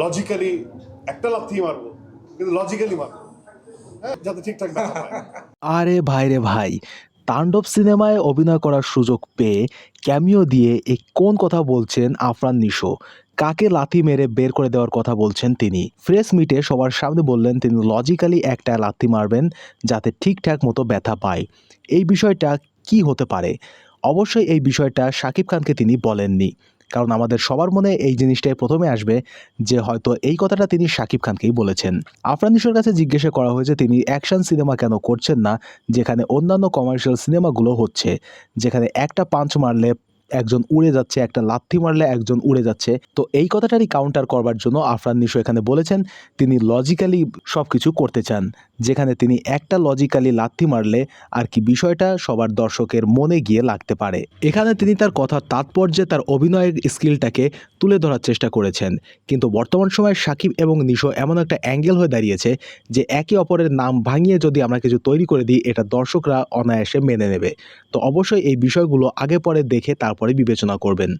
Logically একটা লাথি মারবো, কিন্তু লজিক্যালি মারবো। হ্যাঁ যাতে ঠিকঠাক আরে ভাই রে ভাই, তাণ্ডব সিনেমায় অভিনয় করার সুযোগ পেয়ে ক্যামিও দিয়ে এই কোন কথা বলছেন আফরান নিশো? কাকে লাথি মেরে বের করে দেওয়ার কথা বলছেন তিনি? ফ্রেশ মিটে সবার সামনে বললেন, তিনি লজিক্যালি একটা লাথি মারবেন যাতে ঠিকঠাক মতো ব্যথা পায়। এই বিষয়টা কি হতে পারে? অবশ্যই এই বিষয়টা শাকিব খানকে তিনি বলেননি। কারণ আমাদের সবার মনে এই জিনিসটাই প্রথমে আসবে যে হয়তো এই কথাটা তিনি শাকিব খানকেই বলেছেন। আফরান নিশোর কাছে জিজ্ঞেস করা হয়েছে, তিনি অ্যাকশন সিনেমা কেন করছেন না? যেখানে অন্যান্য কমার্শিয়াল সিনেমাগুলো হচ্ছে, যেখানে একটা পাঞ্চ মারলে একজন উড়ে যাচ্ছে, একটা লাথি মারলে একজন উড়ে যাচ্ছে। তো এই কথাটারই কাউন্টার করবার জন্য আফরান নিশো এখানে বলেছেন, তিনি লজিক্যালি সব কিছু করতে চান, যেখানে তিনি একটা লজিক্যালি লাথি মারলে আর কি বিষয়টা সবার দর্শকের মনে গিয়ে লাগতে পারে। এখানে তিনি তার কথার তাৎপর্যে, তার অভিনয়ের স্কিলটাকে তুলে ধরার চেষ্টা করেছেন। কিন্তু বর্তমান সময়ে সাকিব এবং নিশো এমন একটা অ্যাঙ্গেল হয়ে দাঁড়িয়েছে যে একে অপরের নাম ভাঙিয়ে যদি আমরা কিছু তৈরি করে দিই, এটা দর্শকরা অনায়াসে মেনে নেবে। তো অবশ্যই এই বিষয়গুলো আগে পরে দেখে তারপরে বিবেচনা করবেন।